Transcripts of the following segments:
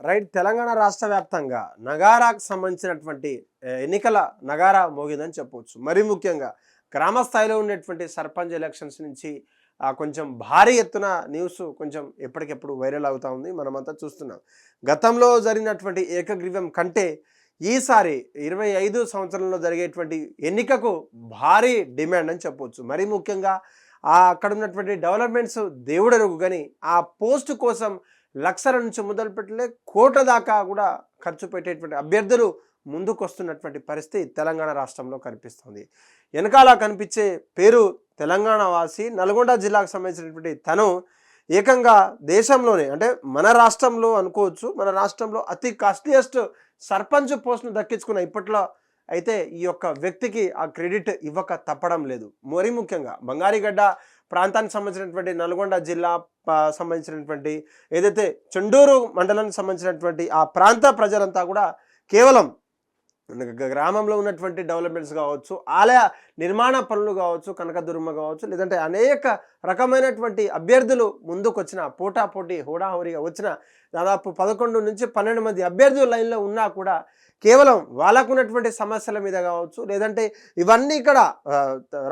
Right Telangana రాష్ట్ర వ్యాప్తంగా నగారాకు సంబంధించినటువంటి ఎన్నికల నగారా మోగిందని చెప్పవచ్చు. మరీ ముఖ్యంగా గ్రామ స్థాయిలో ఉండేటువంటి సర్పంచ్ ఎలక్షన్స్ నుంచి ఆ, కొంచెం భారీ ఎత్తున న్యూస్ కొంచెం ఎప్పటికెప్పుడు వైరల్ అవుతూ ఉంది. మనమంతా చూస్తున్నాం. గతంలో జరిగినటువంటి ఏకగ్రీవం కంటే ఈసారి ఇరవై ఐదు సంవత్సరంలో జరిగేటువంటి ఎన్నికకు భారీ డిమాండ్ అని చెప్పవచ్చు. మరీ ముఖ్యంగా అక్కడ ఉన్నటువంటి డెవలప్మెంట్స్ దేవుడరుగు కానీ ఆ పోస్ట్ కోసం లక్షల నుంచి మొదలుపెట్టలే కోట కోట్ల దాకా కూడా ఖర్చు పెట్టేటువంటి అభ్యర్థులు ముందుకు వస్తున్నటువంటి పరిస్థితి తెలంగాణ రాష్ట్రంలో కనిపిస్తుంది. వెనకాల కనిపించే పేరు తెలంగాణ వాసి నల్గొండ జిల్లాకు సంబంధించినటువంటి తను ఏకంగా దేశంలోనే అంటే మన రాష్ట్రంలో అనుకోవచ్చు మన రాష్ట్రంలో అతి కాస్ట్లియస్ట్ సర్పంచ్ పోస్ట్ను దక్కించుకున్న ఇప్పట్లో అయితే ఈ యొక్క వ్యక్తికి ఆ క్రెడిట్ ఇవ్వక తప్పడం లేదు. మరీ ముఖ్యంగా బంగారీగడ్డ ప్రాంతానికి సంబంధించినటువంటి నల్గొండ జిల్లా సంబంధించినటువంటి ఏదైతే చెండూరు మండలానికి సంబంధించినటువంటి ఆ ప్రాంత ప్రజలంతా కూడా కేవలం గ్రామంలో ఉన్నటువంటి డెవలప్మెంట్స్ కావచ్చు ఆలయ నిర్మాణ పనులు కావచ్చు కనకదుర్మ కావచ్చు లేదంటే అనేక రకమైనటువంటి అభ్యర్థులు ముందుకు వచ్చిన పోటాపోటీ హోడాహోరీగా వచ్చిన దాదాపు పదకొండు నుంచి పన్నెండు మంది అభ్యర్థులు లైన్లో ఉన్నా కూడా కేవలం వాళ్ళకు ఉన్నటువంటి సమస్యల మీద కావచ్చు లేదంటే ఇవన్నీ ఇక్కడ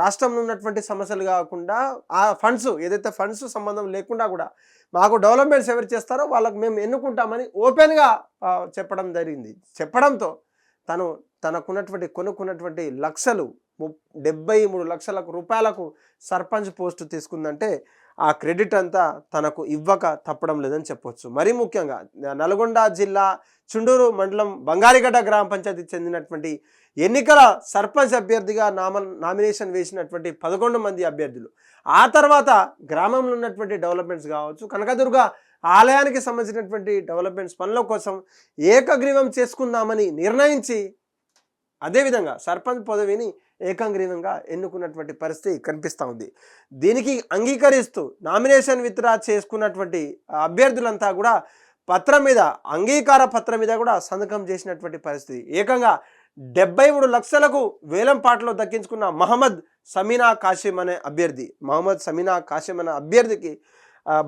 రాష్ట్రంలో ఉన్నటువంటి సమస్యలు కాకుండా ఆ ఫండ్స్ ఏదైతే ఫండ్స్ సంబంధం లేకుండా కూడా మాకు డెవలప్మెంట్స్ ఎవరు చేస్తారో వాళ్ళకు మేము ఎన్నుకుంటామని ఓపెన్గా చెప్పడం జరిగింది. చెప్పడంతో తను తనకున్నటువంటి కొనుక్కున్నటువంటి లక్షలు ము డెబ్బై మూడు లక్షలకు రూపాయలకు సర్పంచ్ పోస్టు తీసుకుందంటే ఆ క్రెడిట్ అంతా తనకు ఇవ్వక తప్పడం లేదని చెప్పొచ్చు. మరీ ముఖ్యంగా నల్గొండ జిల్లా చుండూరు మండలం బంగారిగడ్డ గ్రామ పంచాయతీకి చెందినటువంటి ఎన్నికల సర్పంచ్ అభ్యర్థిగా నామ నామినేషన్ వేసినటువంటి పదకొండు మంది అభ్యర్థులు. ఆ తర్వాత గ్రామంలో ఉన్నటువంటి డెవలప్మెంట్స్ కావచ్చు కనకదుర్గ ఆలయానికి సంబంధించినటువంటి డెవలప్మెంట్స్ పనుల కోసం ఏకగ్రీవం చేసుకుందామని నిర్ణయించి అదేవిధంగా సర్పంచ్ పదవిని ఏకగ్రీవంగా ఎన్నుకున్నటువంటి పరిస్థితి కనిపిస్తూ ఉంది. దీనికి అంగీకరిస్తూ నామినేషన్ విత్డ్రా చేసుకున్నటువంటి అభ్యర్థులంతా కూడా పత్రం మీద అంగీకార పత్రం మీద కూడా సంతకం చేసినటువంటి పరిస్థితి. ఏకంగా డెబ్బై మూడు లక్షలకు వేలం పాటలో దక్కించుకున్న మహమ్మద్ సమీనా కాసిం అనే అభ్యర్థి మహమ్మద్ సమీనా కాసిం అనే అభ్యర్థికి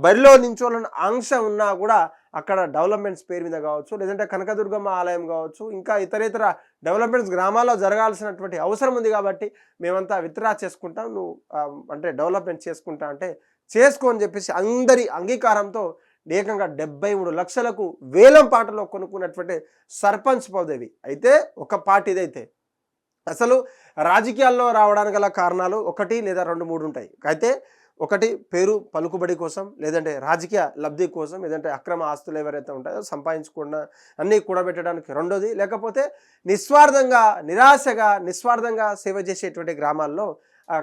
బరిలో నించోవాలన్న ఆంక్ష ఉన్నా కూడా అక్కడ డెవలప్మెంట్స్ పేరు మీద కావచ్చు లేదంటే కనకదుర్గమ్మ ఆలయం కావచ్చు ఇంకా ఇతరేతర డెవలప్మెంట్స్ గ్రామాల్లో జరగాల్సినటువంటి అవసరం ఉంది కాబట్టి మేమంతా విత్డ్రా చేసుకుంటాం. నువ్వు అంటే డెవలప్మెంట్ చేసుకుంటా అంటే చేసుకో అని చెప్పేసి అందరి అంగీకారంతో ఏకంగా డెబ్బై మూడు లక్షలకు వేలం పాటలో కొనుక్కున్నటువంటి సర్పంచ్ పదవి. అయితే ఒక పార్టీ ఇదైతే అసలు రాజకీయాల్లో రావడానికి గల కారణాలు ఒకటి లేదా రెండు మూడు ఉంటాయి. అయితే ఒకటి పేరు పలుకుబడి కోసం లేదంటే రాజకీయ లబ్ధి కోసం లేదంటే అక్రమ ఆస్తులు ఎవరైతే ఉంటాయో సంపాదించకుండా అన్నీ కూడబెట్టడానికి రెండోది. లేకపోతే నిస్వార్థంగా నిరాశగా నిస్వార్థంగా సేవ చేసేటువంటి గ్రామాల్లో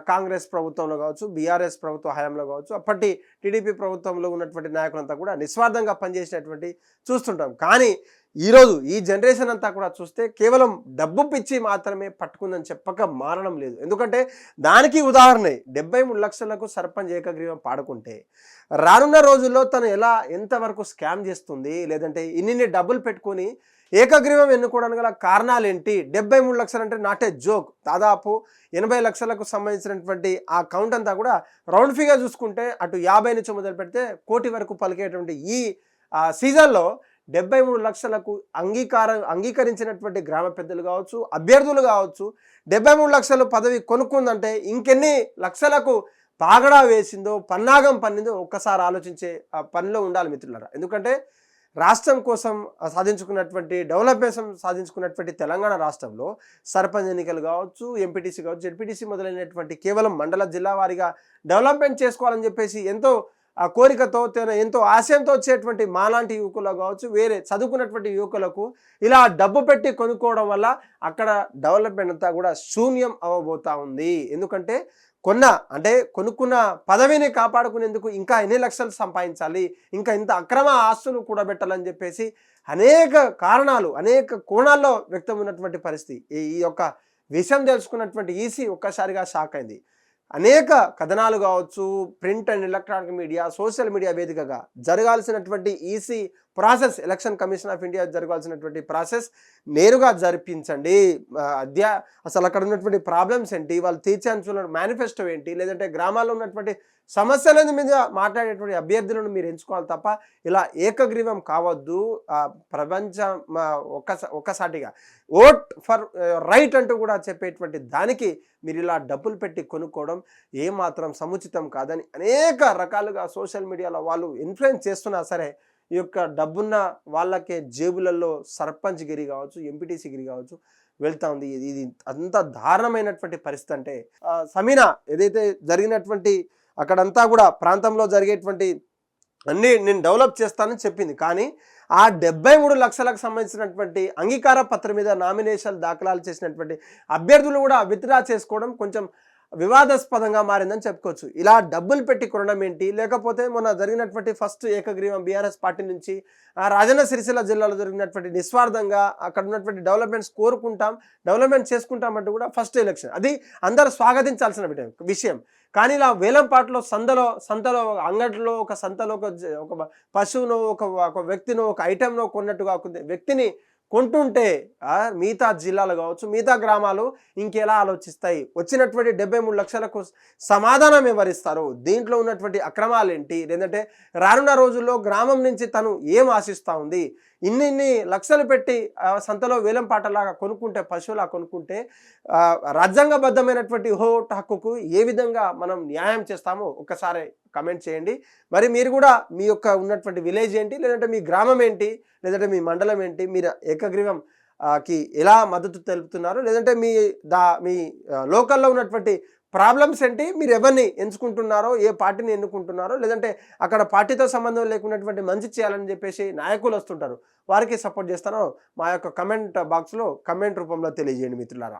కాంగ్రెస్ ప్రభుత్వంలో కావచ్చు బీఆర్ఎస్ ప్రభుత్వ హయాంలో కావచ్చు అప్పటి టీడీపీ ప్రభుత్వంలో ఉన్నటువంటి నాయకులంతా కూడా నిస్వార్థంగా పనిచేసినటువంటి చూస్తుంటాం. కానీ ఈరోజు ఈ జనరేషన్ అంతా కూడా చూస్తే కేవలం డబ్బు పిచ్చి మాత్రమే పట్టుకుందని చెప్పక మారడం లేదు. ఎందుకంటే దానికి ఉదాహరణ డెబ్బై మూడు లక్షలకు సర్పంచ్ ఏకగ్రీవం పాడుకుంటే రానున్న రోజుల్లో తను ఎలా ఎంతవరకు స్కామ్ చేస్తుంది లేదంటే ఇన్ని డబ్బులు పెట్టుకొని ఏకగ్రీవం ఎన్నుకోవడానికి గల కారణాలు ఏంటి డెబ్బై మూడు లక్షలు అంటే నాట్ ఏ జోక్ దాదాపు ఎనభై లక్షలకు సంబంధించినటువంటి ఆ కౌంట్ అంతా కూడా రౌండ్ ఫిగర్ చూసుకుంటే అటు యాభై నుంచి మొదలు పెడితే కోటి వరకు పలికేటువంటి ఈ సీజన్లో డెబ్బై మూడు లక్షలకు అంగీకారం అంగీకరించినటువంటి గ్రామ పెద్దలు కావచ్చు అభ్యర్థులు కావచ్చు డెబ్బై మూడు లక్షలు పదవి కొనుక్కుందంటే ఇంకెన్ని లక్షలకు పాగడా వేసిందో పన్నాగం పన్నిందో ఒక్కసారి ఆలోచించే ఆ పనిలో ఉండాలి మిత్రులరా. ఎందుకంటే రాష్ట్రం కోసం సాధించుకున్నటువంటి డెవలప్మెంట్ సాధించుకున్నటువంటి తెలంగాణ రాష్ట్రంలో సర్పంచ్ ఎన్నికలు కావచ్చు ఎంపీటీసీ కావచ్చు జెడ్పీటీసీ మొదలైనటువంటి కేవలం మండల జిల్లా వారీగా డెవలప్మెంట్ చేసుకోవాలని చెప్పేసి ఎంతో ఆ కోరికతో తన ఎంతో ఆశయంతో వచ్చేటువంటి మాలాంటి యువకులు కావచ్చు వేరే చదువుకున్నటువంటి యువకులకు ఇలా డబ్బు పెట్టి కొనుక్కోవడం వల్ల అక్కడ డెవలప్మెంట్ అంతా కూడా శూన్యం అవ్వబోతా ఉంది. ఎందుకంటే కొన్న అంటే కొనుక్కున్న పదవిని కాపాడుకునేందుకు ఇంకా ఎన్ని లక్షలు సంపాదించాలి ఇంకా ఇంత అక్రమ ఆస్తులు కూడబెట్టాలని చెప్పేసి అనేక కారణాలు అనేక కోణాల్లో వ్యక్తం ఉన్నటువంటి పరిస్థితి ఈ యొక్క విషయం తెలుసుకున్నటువంటి ఈసీ ఒక్కసారిగా షాక్ అయింది. అనేక కథనాలు కావచ్చు print and electronic media social media వేదికగా జరగాల్సినటువంటి EC process election commission of India జరగాల్సినటువంటి ప్రాసెస్ నేరుగా జరిపించండి. అద్యా అధ్యా అసలు అక్కడ ఉన్నటువంటి ప్రాబ్లమ్స్ ఏంటి? వాళ్ళు తీర్చాల్సిన మేనిఫెస్టో ఏంటి? లేదంటే గ్రామాల్లో ఉన్నటువంటి సమస్యల మీద మాట్లాడేటువంటి అభ్యర్థులను మీరు ఎంచుకోవాలి తప్ప ఇలా ఏకగ్రీవం కావద్దు. ప్రపంచం ఆ, ఒక్కసాటిగా ఓట్ ఫర్ రైట్ అంటూ కూడా చెప్పేటువంటి దానికి మీరు ఇలా డబ్బులు పెట్టి కొనుక్కోవడం ఏమాత్రం సముచితం కాదని అనేక రకాలుగా సోషల్ మీడియాలో వాళ్ళు ఇన్ఫ్లుయెన్స్ చేస్తున్నా సరే ఈ యొక్క డబ్బున్న వాళ్ళకే జేబులలో సర్పంచ్ గిరి కావచ్చు ఎంపీటీసీ గిరి కావచ్చు వెళ్తా ఉంది. ఇది ఇది అంత దారుణమైనటువంటి పరిస్థితి అంటే సమీనా ఏదైతే జరిగినటువంటి అక్కడంతా కూడా ప్రాంతంలో జరిగేటువంటి అన్నీ నేను డెవలప్ చేస్తానని చెప్పింది. కానీ ఆ డెబ్బై మూడు లక్షలకు సంబంధించినటువంటి అంగీకార పత్రం మీద నామినేషన్ దాఖలాలు చేసినటువంటి అభ్యర్థులు కూడా విత్డ్రా చేసుకోవడం కొంచెం వివాదాస్పదంగా మారిందని చెప్పుకోవచ్చు. ఇలా డబ్బులు పెట్టి కొనడం ఏంటి? లేకపోతే మొన్న జరిగినటువంటి ఫస్ట్ ఏకగ్రీవం బీఆర్ఎస్ పార్టీ నుంచి ఆ రాజన్న సిరిసిల్ల జిల్లాలో జరిగినటువంటి నిస్వార్థంగా అక్కడ ఉన్నటువంటి డెవలప్మెంట్స్ కోరుకుంటాం డెవలప్మెంట్ చేసుకుంటామంటూ కూడా ఫస్ట్ ఎలక్షన్. అది అందరూ స్వాగతించాల్సిన విషయం- కానీ ఇలా వేలంపాటలో సందలో సంతలో అంగట్లో ఒక సంతలో ఒక జ- ఒక పశువును ఒక ఒక వ్యక్తిను ఒక ఐటెంను కొన్నట్టుగా ఒక వ్యక్తిని కొంటుంటే మిగతా జిల్లాలు కావచ్చు మిగతా గ్రామాలు ఇంకెలా ఆలోచిస్తాయి? వచ్చినటువంటి డెబ్బై మూడు లక్షలకు సమాధానం ఎవరిస్తారు? దీంట్లో ఉన్నటువంటి అక్రమాలు ఏంటి లేదంటే రానున్న రోజుల్లో గ్రామం నుంచి తను ఏం ఆశిస్తూ ఉంది? ఇన్ని లక్షలు పెట్టి సంతలో వేలం పాటలాగా కొనుక్కుంటే పశువులా కొనుక్కుంటే రాజ్యాంగబద్ధమైనటువంటి హోట్ హక్కుకు ఏ విధంగా మనం న్యాయం చేస్తామో ఒకసారి కమెంట్ చేయండి. మరి మీరు కూడా మీ యొక్క ఉన్నటువంటి విలేజ్ ఏంటి? లేదంటే మీ గ్రామం ఏంటి? లేదంటే మీ మండలం ఏంటి? మీరు ఏకగ్రీవం కి ఎలా మద్దతు తెలుపుతున్నారు? లేదంటే మీ దా మీ లోకల్లో ఉన్నటువంటి ప్రాబ్లమ్స్ ఏంటి? మీరు ఎవరిని ఎంచుకుంటున్నారో ఏ పార్టీని ఎన్నుకుంటున్నారో లేదంటే అక్కడ పార్టీతో సంబంధం లేకున్నటువంటి మంచి చేయాలని చెప్పేసి నాయకులు వస్తుంటారు. వారికి సపోర్ట్ చేస్తారో మా యొక్క కమెంట్ బాక్స్లో కమెంట్ రూపంలో తెలియజేయండి మిత్రులారా.